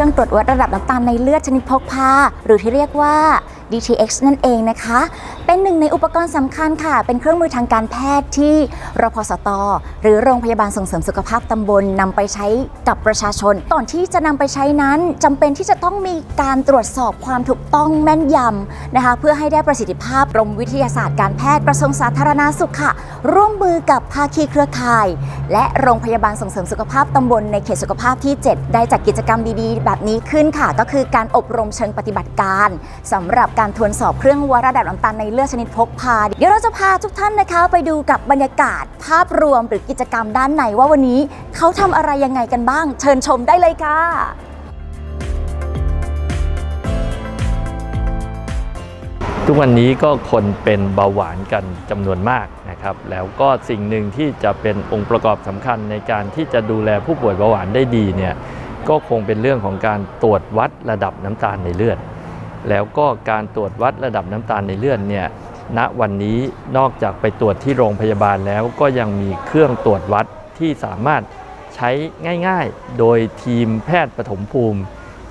รื่องตรวจวัดระดับน้ำตาลในเลือดชนิดพกพา หรือที่เรียกว่า DTX นั่นเองนะคะ เป็นหนึ่งในอุปกรณ์สำคัญค่ะ เป็นเครื่องมือทางการแพทย์ที่รพสต หรือโรงพยาบาลส่งเสริมสุขภาพตำบลนำไปใช้กับประชาชน ก่อนที่จะนำไปใช้นั้นจำเป็นที่จะต้องมีการตรวจสอบความถูกต้องแม่นยำนะคะ เพื่อให้ได้ประสิทธิภาพกรมวิทยาศาสตร์การแพทย์กระทรวงสาธารณาสุขค่ะ ร่วมมือกับภาคีเครือข่าย และโรงพยาบาลส่งเสริมสุขภาพตำบลในเขตสุขภาพที่ 7 ได้จัดกิจกรรมดีๆ แบบนี้ขึ้นค่ะ ก็คือการอบรมเชิงปฏิบัติการสำหรับการทวนสอบเครื่องวัดระดับน้ำตาลในเลือดชนิดพกพา เดี๋ยวเราจะพาทุกท่านนะคะ ไปดูกับบรรยากาศภาพรวมหรือกิจกรรมด้านในว่าวันนี้เขาทำอะไรยังไงกันบ้าง เชิญชมได้เลยค่ะทุกวันนี้ก็คนเป็นเบาหวานกันจำนวนมากนะครับ แล้วก็สิ่งหนึ่งที่จะเป็นองค์ประกอบสำคัญในการที่จะดูแลผู้ป่วยเบาหวานได้ดีเนี่ยก็คงเป็นเรื่องของการตรวจวัดระดับน้ำตาลในเลือด แล้วก็การตรวจวัดระดับน้ำตาลในเลือดเนี่ยณวันนี้นอกจากไปตรวจที่โรงพยาบาลแล้วก็ยังมีเครื่องตรวจวัดที่สามารถใช้ง่ายๆ โดยทีมแพทย์ปฐมภูมิ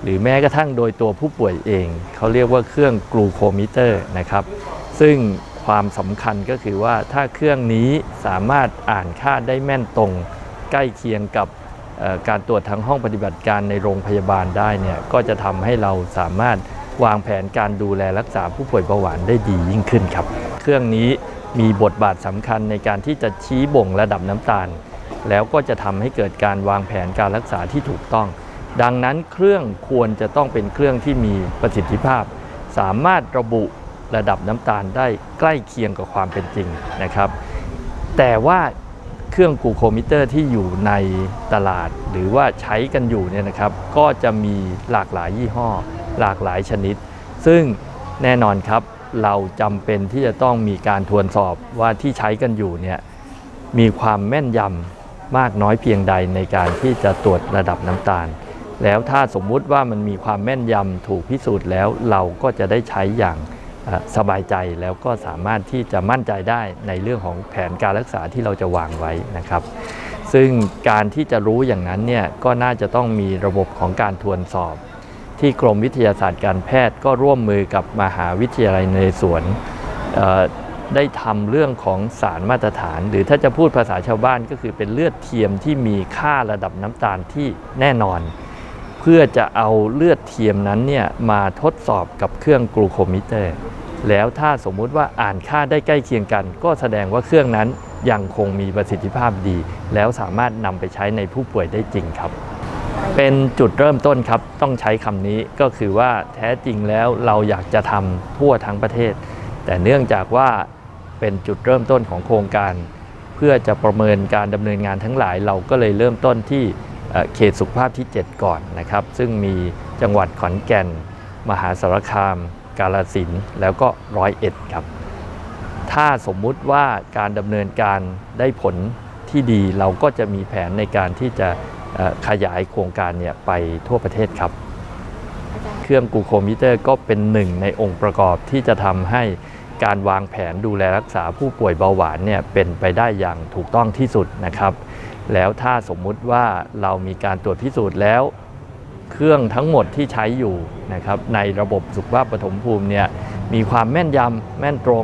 หรือแม้กระทั่งโดยตัวผู้ป่วยเอง เขาเรียกว่าเครื่องกลูโคมิเตอร์นะครับ ซึ่งความสำคัญก็คือว่าถ้าเครื่องนี้สามารถอ่านค่าได้แม่นตรง ใกล้เคียงกับการตรวจทางห้องปฏิบัติการในโรงพยาบาลได้เนี่ยก็จะทำให้เราสามารถ วางแผนการดูแลรักษาผู้ป่วยเบาหวานได้ดียิ่งขึ้นครับ เครื่องนี้มีบทบาทสำคัญในการที่จะชี้บ่งระดับน้ำตาล แล้วก็จะทำให้เกิดการวางแผนการรักษาที่ถูกต้อง ดังนั้นเครื่องควรจะต้องเป็นเครื่องที่มีประสิทธิภาพ สามารถระบุระดับน้ำตาลได้ใกล้เคียงกับความเป็นจริงนะครับ แต่ว่าเครื่องกูโคมิเตอร์ที่อยู่ในตลาด หรือว่าใช้กันอยู่เนี่ยนะครับ ก็จะมีหลากหลายยี่ห้อ หลากหลายชนิด ซึ่งแน่นอนครับเราจำเป็นที่จะต้องมีการทวนสอบว่าที่ใช้กันอยู่เนี่ยมีความแม่นยำมากน้อยเพียงใดในการที่จะตรวจระดับน้ำตาล แล้วถ้าสมมุติว่ามันมีความแม่นยำถูกพิสูจน์แล้ว เราก็จะได้ใช้อย่างสบายใจแล้วก็สามารถที่จะมั่นใจได้ในเรื่องของแผนการรักษาที่เราจะวางไว้นะครับ ซึ่งการที่จะรู้อย่างนั้นเนี่ยก็น่าจะต้องมีระบบของการทวนสอบ ที่กรมวิทยาศาสตร์การแพทย์ก็ร่วมมือกับมหาวิทยาลัยในเรศวรเอ่อได้ทำเรื่องของสารมาตรฐาน หรือถ้าจะพูดภาษาชาวบ้านก็คือเป็นเลือดเทียมที่มีค่าระดับน้ำตาลที่แน่นอน เพื่อจะเอาเลือดเทียมนั้นเนี่ยมาทดสอบกับเครื่องกลูโคมิเตอร์ แล้วถ้าสมมุติว่าอ่านค่าได้ใกล้เคียงกัน ก็แสดงว่าเครื่องนั้นยังคงมีประสิทธิภาพดี แล้วสามารถนำไปใช้ในผู้ป่วยได้จริงครับ เป็นจุดเริ่มต้นครับ ต้องใช้คำนี้ก็คือว่าแท้จริงแล้วเราอยากจะทำทั่วทั้งประเทศ แต่เนื่องจากว่าเป็นจุดเริ่มต้นของโครงการ เพื่อจะประเมินการดำเนินงานทั้งหลาย เราก็เลยเริ่มต้นที่เขตสุขภาพที่ 7 ก่อนนะครับ ซึ่งมีจังหวัดขอนแก่น มหาสารคาม กาฬสินแล้วก็ร้อยเอ็ดครับ ถ้าสมมุติว่าการดำเนินการได้ผลที่ดีเราก็จะมีแผนในการที่จะ ขยายโครงการเนี่ยไปทั่วประเทศครับ เครื่องกลูโคมิเตอร์ก็เป็นหนึ่งในองค์ประกอบที่จะทำให้การวางแผนดูแลรักษาผู้ป่วยเบาหวานเนี่ยเป็นไปได้อย่างถูกต้องที่สุดนะครับ แล้วถ้าสมมุติว่าเรามีการตรวจพิสูจน์แล้ว เครื่องทั้งหมดที่ใช้อยู่นะครับในระบบสุขภาพปฐมภูมิเนี่ยมีความแม่นยำแม่นตรง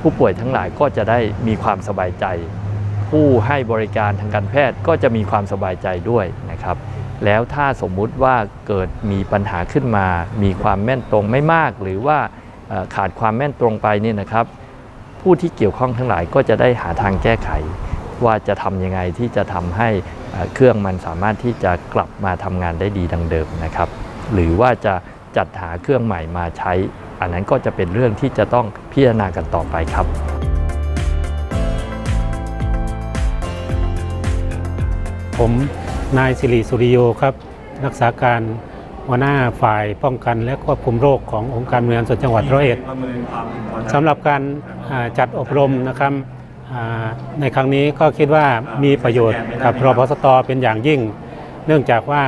ผู้ป่วยทั้งหลายก็จะได้มีความสบายใจ ผู้ให้บริการทางการแพทย์ก็จะมีความสบายใจด้วยนะครับ แล้วถ้าสมมุติว่าเกิดมีปัญหาขึ้นมา มีความแม่นตรงไม่มาก หรือว่าขาดความแม่นตรงไปเนี่ยนะครับ ผู้ที่เกี่ยวข้องทั้งหลายก็จะได้หาทางแก้ไข ว่าจะทำยังไงที่จะทำให้เครื่องมันสามารถที่จะกลับมาทำงานได้ดีดังเดิมนะครับ หรือว่าจะจัดหาเครื่องใหม่มาใช้ อันนั้นก็จะเป็นเรื่องที่จะต้องพิจารณากันต่อไปครับ ผมนายสิริสุริโยครับ รักษาการหัวหน้าฝ่ายป้องกันและควบคุมโรคขององค์การบริหารส่วนจังหวัดร้อยเอ็ดสำหรับการจัดอบรมนะครับในครั้งนี้ก็คิดว่ามีประโยชน์กับรพสตเป็นอย่างยิ่ง เนื่องจากว่า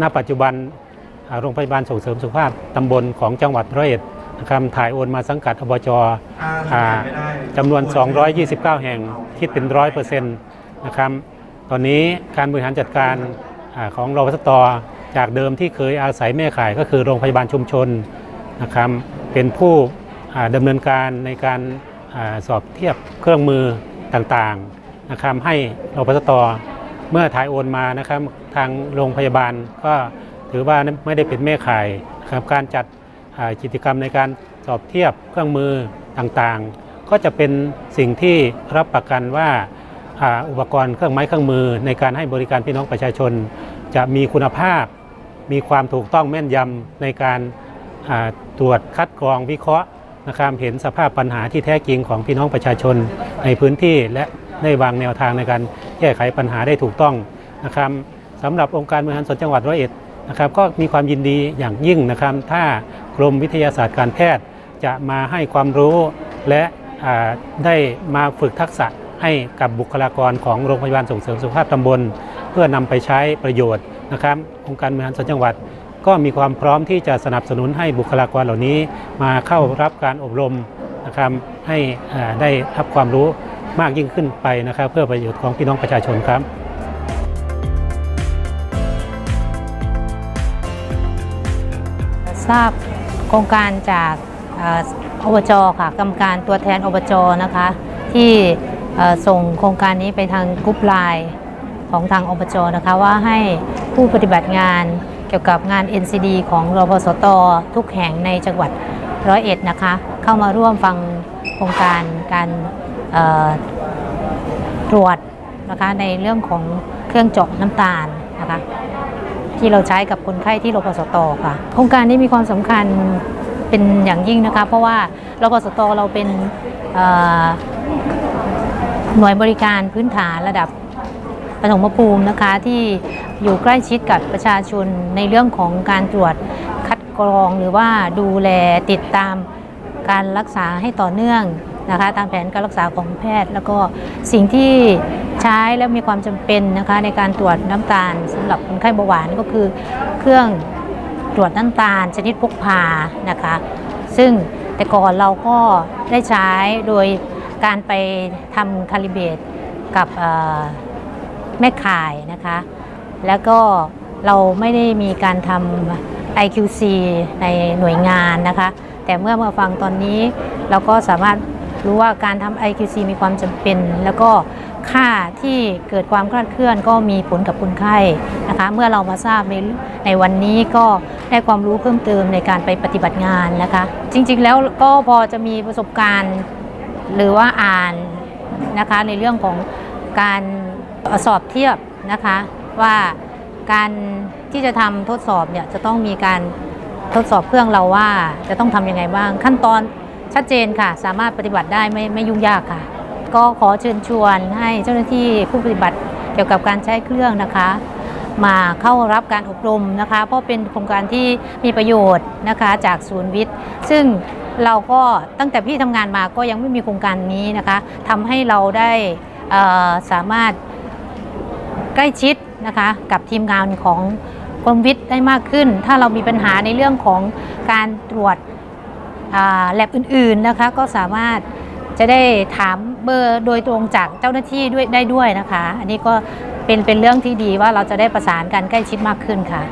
ณปัจจุบันโรงพยาบาลส่งเสริมสุขภาพตำบลของจังหวัดร้อยเอ็ดนะครับถ่ายโอนมาสังกัดอบจจำนวน 229 แห่งคิดเป็นร้อยเปอร์เซ็นต์นะครับ ตอนนี้การบริหารจัดการอของรพสตจากเดิมที่เคยอาศัยแม่ข่ายก็คือโรงพยาบาลชุมชนนะครับเป็นผู้อ่าดำเนินการในการอสอบเทียบเครื่องมือต่างๆนะครับให้รพสตเมื่อถ่ายโอนมานะครับทางโรงพยาบาลก็ถือว่าไม่ได้เป็นแม่ข่ายครับการจัดกิจกรรมในการสอบเทียบเครื่องมือต่างๆ ก็จะเป็นสิ่งที่รับประกันว่า อุปกรณ์เครื่องไม้เครื่องมือในการให้บริการพี่น้องประชาชน จะมีคุณภาพ มีความถูกต้องแม่นยำในการตรวจคัดกรองวิเคราะห์นะครับเห็นสภาพปัญหาที่แท้จริงของพี่น้องประชาชนในพื้นที่และได้วางแนวทางในการแก้ไขปัญหาได้ถูกต้องนะครับสำหรับองค์การบริหารส่วนจังหวัดร้อยเอ็ดนะครับก็มีความยินดีอย่างยิ่งนะครับถ้ากรมวิทยาศาสตร์การแพทย์จะมาให้ความรู้และได้มาฝึกทักษะ ให้กับบุคลากรของโรงพยาบาลส่งเสริมสุขภาพตำบล เพื่อนำไปใช้ประโยชน์นะครับองค์การบริหารส่วนจังหวัด ก็มีความพร้อมที่จะสนับสนุนให้บุคลากรเหล่านี้ มาเข้ารับการอบรมนะครับให้ได้รับความรู้มากยิ่งขึ้นไปนะครับ เพื่อประโยชน์ของพี่น้องประชาชนครับทราบโครงการจากอบจค่ะกรรมการตัวแทนอบจนะคะ ที่ ส่งโครงการนี้ไปทางกรุ๊ปไลน์ของทางอบจนะคะว่าให้ผู้ปฏิบัติงานเกี่ยวกับงาน NCD ของรพสตทุกแห่งในจังหวัดร้อยเอ็ดนะคะ เข้ามาร่วมฟังโครงการการตรวจนะคะในเรื่องของเครื่องเจาะน้ำตาลนะคะที่เราใช้กับคนไข้ที่รพสตค่ะ โครงการนี้มีความสำคัญเป็นอย่างยิ่งนะคะ เพราะว่ารพสตเราเป็น หน่วยบริการพื้นฐานระดับปฐมภูมินะคะที่อยู่ใกล้ชิดกับประชาชนในเรื่องของการตรวจคัดกรองหรือว่าดูแลติดตามการรักษาให้ต่อเนื่องนะคะตามแผนการรักษาของแพทย์ แล้วก็สิ่งที่ใช้แล้วมีความจำเป็นนะคะในการตรวจน้ำตาลสำหรับคนไข้เบาหวานก็คือ เครื่องตรวจน้ำตาลชนิดพกพานะคะ ซึ่งแต่ก่อนเราก็ได้ใช้โดย การไปทำคาลิเบตกับแม่ข่ายนะคะ แล้วก็เราไม่ได้มีการทำ IQC ในหน่วยงานนะคะ แต่เมื่อมาฟังตอนนี้เราก็สามารถรู้ว่าการทำ IQC มีความจำเป็น แล้วก็ค่าที่เกิดความคลาดเคลื่อนก็มีผลกับคนไข้นะคะ เมื่อเรามาทราบในในวันนี้ก็ได้ความรู้เพิ่มเติมในการไปปฏิบัติงานนะคะ จริงๆแล้วก็พอจะมีประสบการณ์ หรือว่าอ่านนะคะในเรื่องของการสอบเทียบนะคะว่าการที่จะทำทดสอบเนี่ยจะต้องมีการทดสอบเครื่องเราว่าจะต้องทำยังไงบ้าง ขั้นตอนชัดเจนค่ะ สามารถปฏิบัติได้ไม่ไม่ยุ่งยากค่ะ ก็ขอเชิญชวนให้เจ้าหน้าที่ผู้ปฏิบัติเกี่ยวกับการใช้เครื่องนะคะ มาเข้ารับการอบรมนะคะ เพราะเป็นโครงการที่มีประโยชน์นะคะจากศูนย์วิทย์ ซึ่ง เราก็ตั้งแต่พี่ทำงานมาก็ยังไม่มีโครงการนี้นะคะทำให้เราได้สามารถใกล้ชิดนะคะกับทีมงานของกรมวิทย์ได้มากขึ้น ถ้าเรามีปัญหาในเรื่องของการตรวจแลบอื่นๆนะคะก็สามารถจะได้ถามเบอร์โดยตรงจากเจ้าหน้าที่ด้วยได้ด้วยนะคะ อันนี้ก็เป็นเป็นเรื่องที่ดีว่าเราจะได้ประสานกันใกล้ชิดมากขึ้นค่ะ